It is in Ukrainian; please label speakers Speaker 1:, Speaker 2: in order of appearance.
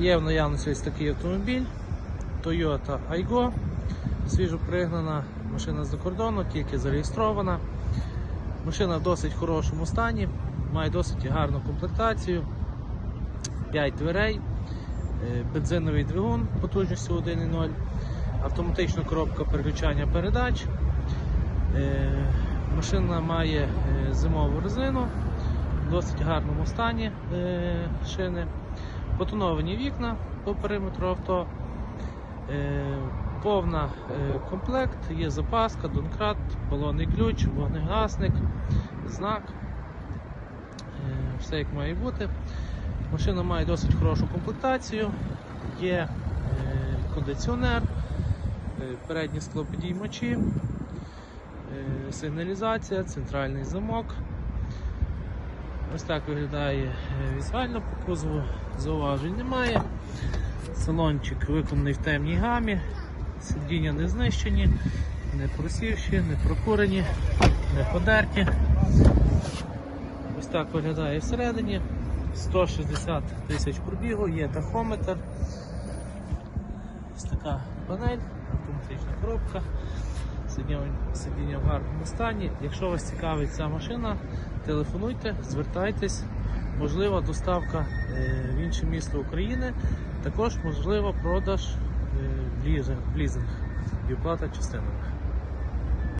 Speaker 1: Є в наявності ось такий автомобіль Toyota Aygo. Свіжо пригнана машина з-за кордону, тільки зареєстрована. Машина в досить хорошому стані, має досить гарну комплектацію. 5 дверей, е, бензиновий двигун потужністю 1.0, автоматична коробка переключання передач. Е, Машина має е, зимову резину, в досить гарному стані шини, потоновані вікна по периметру авто, е, повна е, комплект, є запаска, донкрат, балонний ключ, вогнегасник, знак. Е, Все як має бути. Машина має досить хорошу комплектацію, є кондиціонер, передні склопідіймачі, сигналізація, центральний замок. Ось так виглядає е, візуально по кузову, зауважень немає. Салончик виконаний в темній гамі, сидіння не знищені, не просівші, не прокурені, не подерті. Ось так виглядає всередині. 160 тисяч пробігу, є тахометр. Ось така панель, автоматична коробка, сидіння, сидіння в гарному стані. Якщо вас цікавить ця машина, телефонуйте, звертайтесь. Можлива доставка е, в інше місто України, також можливо продаж е, в в лізинг і оплата частинами.